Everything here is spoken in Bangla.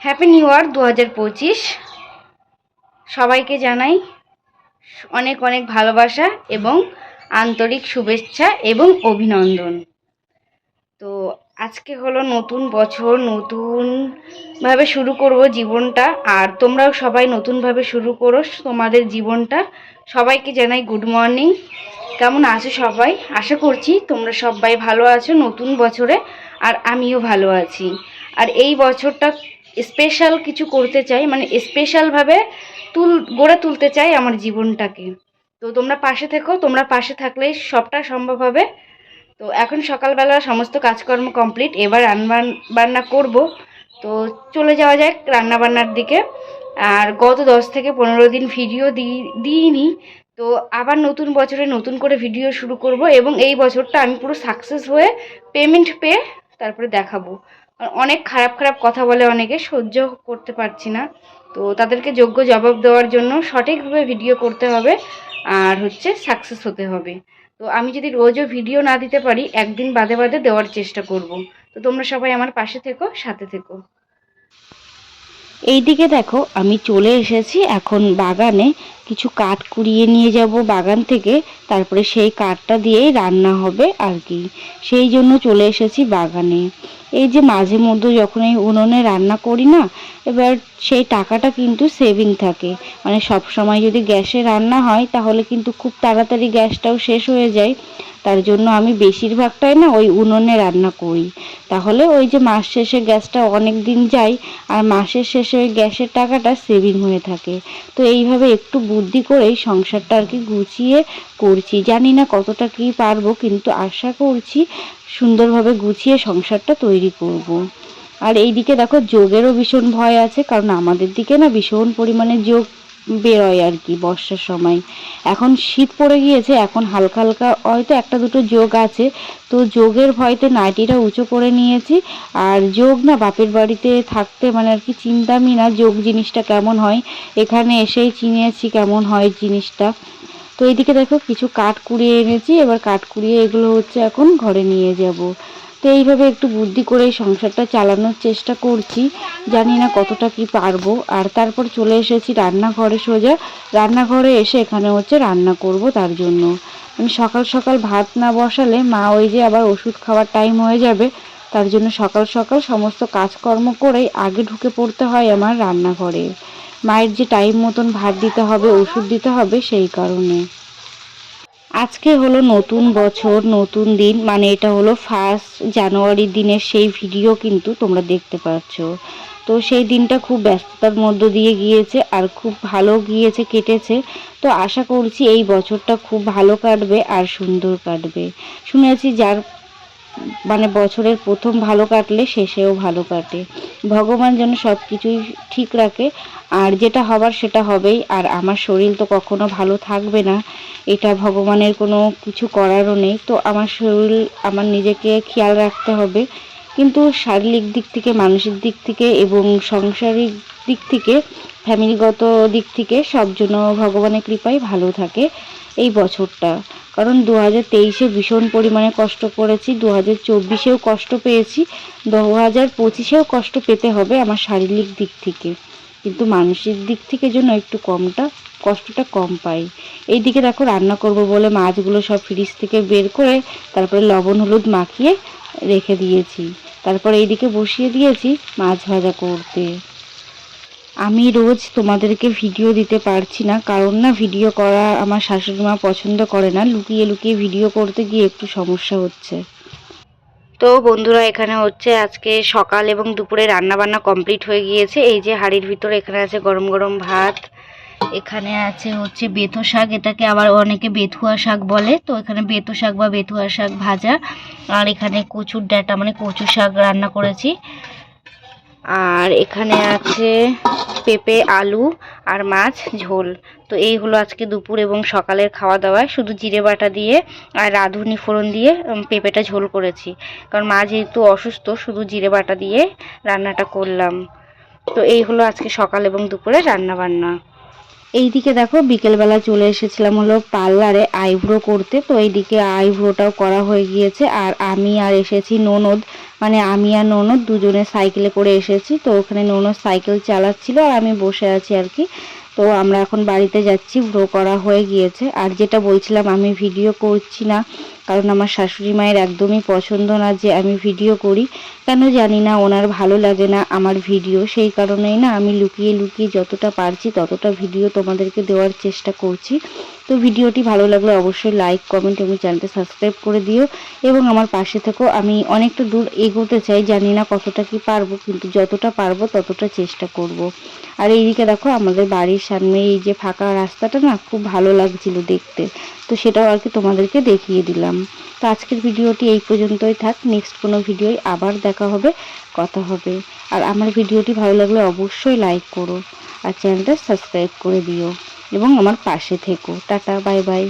হ্যাপি নিউ ইয়ার দু হাজার পঁচিশ। সবাইকে জানাই অনেক অনেক ভালোবাসা এবং আন্তরিক শুভেচ্ছা এবং অভিনন্দন। তো আজকে হলো নতুন বছর, নতুনভাবে শুরু করব জীবনটা। আর তোমরাও সবাই নতুনভাবে শুরু করো তোমাদের জীবনটা। সবাইকে জানাই গুড মর্নিং কেমন আছো সবাই? আশা করছি তোমরা সবাই ভালো আছো নতুন বছরে, আর আমিও ভালো আছি। আর এই বছরটা স্পেশাল কিছু করতে চাই মানে স্পেশালভাবে তুল, গড়ে তুলতে চাই আমার জীবনটাকে। তো তোমরা পাশে থেকো, তোমরা পাশে থাকলেই সবটা সম্ভব হবে। তো এখন সকালবেলা সমস্ত কাজকর্ম কমপ্লিট এবার রান্না বান্না করব। তো চলে যাওয়া যাক রান্না বান্নার দিকে। আর গত দশ থেকে পনেরো দিন ভিডিও দিই, দিইনি। তো আবার নতুন বছরে নতুন করে ভিডিও শুরু করব এবং এই বছরটা আমি পুরো সাকসেস হয়ে পেমেন্ট পেয়ে তারপরে দেখাবো। অনেক খারাপ খারাপ কথা বলে অনেকে, সহ্য করতে পারছি না। তো তাদেরকে যোগ্য জবাব দেওয়ার জন্য সঠিকভাবে ভিডিও করতে হবে আর হচ্ছে সাকসেস হতে হবে। তো আমি যদি রোজও ভিডিও না দিতে পারি, একদিন বাদে বাদে দেওয়ার চেষ্টা করব। তো তোমরা সবাই আমার পাশে থেকো, সাথে থেকো। এইদিকে দেখো, আমি চলে এসেছি এখন বাগানে। কিছু কাঠ কুড়িয়ে নিয়ে যাব বাগান থেকে। তারপরে সেই কাঠটা দিয়েই রান্না হবে আর কি। সেই জন্য চলে এসেছি বাগানে। এই যে মাঝে মধ্যে যখন এই উনুনে রান্না করি না, এবার সেই টাকাটা কিন্তু সেভিং থাকে। মানে সব সময় যদি গ্যাসে রান্না হয়, তাহলে কিন্তু খুব তাড়াতাড়ি গ্যাসটাও শেষ হয়ে যায়। তার জন্য আমি বেশিরভাগটাই না ওই উনুনে রান্না করি। তাহলে ওই যে মাস শেষে গ্যাসটা অনেক দিন যায়, আর মাসের শেষে ওই গ্যাসের টাকাটা সেভিং হয়ে থাকে। তো এইভাবে একটু বুদ্ধি করেই সংসারটা আর কি গুছিয়ে করছি জানি না কতটা কি পারব, কিন্তু আশা করছি সুন্দরভাবে গুছিয়ে সংসারটা তৈরি করব। আর এইদিকে দেখো যোগেরও ভীষণ ভয় আছে, কারণ আমাদের দিকে না ভীষণ পরিমাণে যোগ বেরোয় আর কি বর্ষার সময়। এখন শীত পড়ে গিয়েছে, এখন হালকা হালকা হয়তো একটা দুটো যোগ আছে। তো যোগের ভয়তে নাইটিটা উঁচু করে নিয়েছি। আর যোগ না, বাপের বাড়িতে থাকতে মানে আর কি চিন্তামই না, যোগ জিনিসটা কেমন হয়। এখানে এসেই চিনিয়েছি কেমন হয় জিনিসটা। তো এইদিকে দেখো কিছু কাঠ কুড়িয়ে এনেছি, এবার কাঠ কুড়িয়ে এগুলো হচ্ছে এখন ঘরে নিয়ে যাব। তো এইভাবে একটু বুদ্ধি করে সংসারটা চালানোর চেষ্টা করছি। জানি না কতটা কি পারব। আর তারপর চলে এসেছি রান্নাঘরে সোজা। রান্নাঘরে এসে এখানে হচ্ছে রান্না করব তার জন্য। আমি সকাল সকাল ভাত না বসালে মা ওই যে আবার ওষুধ খাওয়ার টাইম হয়ে যাবে, তার জন্য সকাল সকাল সমস্ত কাজকর্ম করেই আগে ঢুকে পড়তে হয় আমার রান্নাঘরে। মায়ের যে টাইম মতন ভাত দিতে হবে, ওষুধ দিতে হবে সেই কারণে। আজকে হলো নতুন বছর, নতুন দিন মানে এটা হলো ফার্স্ট জানুয়ারির দিনের সেই ভিডিও কিন্তু তোমরা দেখতে পাচ্ছ। তো সেই দিনটা খুব ব্যস্ততার মধ্য দিয়ে গিয়েছে আর খুব ভালো গিয়েছে, কেটেছে। তো আশা করছি এই বছরটা খুব ভালো কাটবে আর সুন্দর কাটবে। শুনেছি যার মানে বছরের প্রথম ভালো কাটলে শেষেও ভালো কাটে। ভগবান যেন সব কিছুই ঠিক রাখে, আর যেটা হবার সেটা হবেই, আর আমার শরীর তো কখনো ভালো থাকবে না। এটা ভগবানের কোনো কিছু করারও নেই। তো আমার শরীর, আমার নিজেকে খেয়াল রাখতে হবে। কিন্তু শারীরিক দিক থেকে, মানসিক দিক থেকে এবং সাংসারিক দিক থেকে ফ্যামিলিগত দিক থেকে সব জন্য ভগবানের কৃপায় ভালো থাকে এই বছরটা। কারণ দু হাজার তেইশে ভীষণ পরিমাণে কষ্ট করেছি দু হাজার চব্বিশেও কষ্ট পেয়েছি দু হাজার পঁচিশেও কষ্ট পেতে হবে আমার শারীরিক দিক থেকে। কিন্তু মানসিক দিক থেকে জন্য একটু কমটা, কষ্টটা কম পাই। এই দিকে দেখো রান্না করব বলে মাছগুলো সব ফ্রিজ থেকে বের করে তারপরে লবণ, হলুদ মাখিয়ে রেখে দিয়েছি। তারপর এইদিকে বসিয়ে দিয়েছি মাছ ভাজা করতে। আমি রোজ তোমাদেরকে ভিডিও দিতে পারছি না, কারণ না ভিডিও করা আমার শাশুড়ি মা পছন্দ করে না। লুকিয়ে লুকিয়ে ভিডিও করতে গিয়ে একটু সমস্যা হচ্ছে। তো বন্ধুরা, এখানে হচ্ছে আজকে সকাল এবং দুপুরে রান্না বান্না কমপ্লিট হয়ে গিয়েছে। এই যে হাড়ির ভিতরে এখানে আছে গরম গরম ভাত, এখানে আছে হচ্ছে বেথো শাক, এটাকে আবার অনেকে বেথুয়া শাক বলে। তো এখানে বেথো শাক বা বেথুয়া শাক ভাজা, আর এখানে কচুর ডাটা মানে কচু শাক রান্না করেছি। আর এখানে আছে পেঁপে, আলু আর মাছ, ঝোল। তো এই হলো আজকে দুপুর এবং সকালের খাওয়া দাওয়া শুধু জিরে বাটা দিয়ে আর রাঁধুনি ফোড়ন দিয়ে পেঁপেটা ঝোল করেছি। কারণ মা যেহেতু অসুস্থ, শুধু জিরে বাটা দিয়ে রান্নাটা করলাম। তো এই হলো আজকে সকাল এবং দুপুরে রান্না বান্না এইদিকে দেখো, বিকেলবেলা চলে এসেছিলাম হলো পার্লারে আইব্রো করতে। তো এইদিকে আইব্রোটাও করা হয়ে গিয়েছে। আর আমি আর এসেছি ননদ। মানে আমি আর ননদ দুজনে সাইকেলে করে এসেছি। তো ওখানে ননদ সাইকেল চালাচ্ছিল আর আমি বসে আছি আর কি। তো আমরা এখন বাড়িতে যাচ্ছি ব্রো করা হয়ে গিয়েছে। আর যেটা বলছিলাম, আমি ভিডিও করছি না, কারণ আমার শাশুড়ি মায়ের একদমই পছন্দ না যে আমি ভিডিও করি। কেন জানি না, ওনার ভালো লাগে না আমার ভিডিও। সেই কারণেই না আমি লুকিয়ে লুকিয়ে যতটা পারছি ততটা ভিডিও তোমাদেরকে দেওয়ার চেষ্টা করছি। তো ভিডিওটি ভালো লাগলে অবশ্যই লাইক কমেন্ট এবং চ্যানেলটা সাবস্ক্রাইব করে দিও। এবং আমার পাশে থেকেও আমি অনেকটা দূর এগোতে চাই, জানি না কতটা কি পারব, কিন্তু যতটা পারব ততটা চেষ্টা করব। আর এইদিকে দেখো, আমাদের বাড়ির সামনে এই যে ফাঁকা রাস্তাটা না, খুব ভালো লাগছিল দেখতে। তো সেটাও আর কি তোমাদেরকে দেখিয়ে দিলাম। তো আজকের ভিডিওটি এই পর্যন্তই থাক নেক্সট কোনো ভিডিওয় আবার দেখা হবে, কথা হবে। আর আমার ভিডিওটি ভালো লাগলে অবশ্যই লাইক করো, আর চ্যানেলটা সাবস্ক্রাইব করে দিও। এবং আমার পাশে থেকো। Tata bye bye.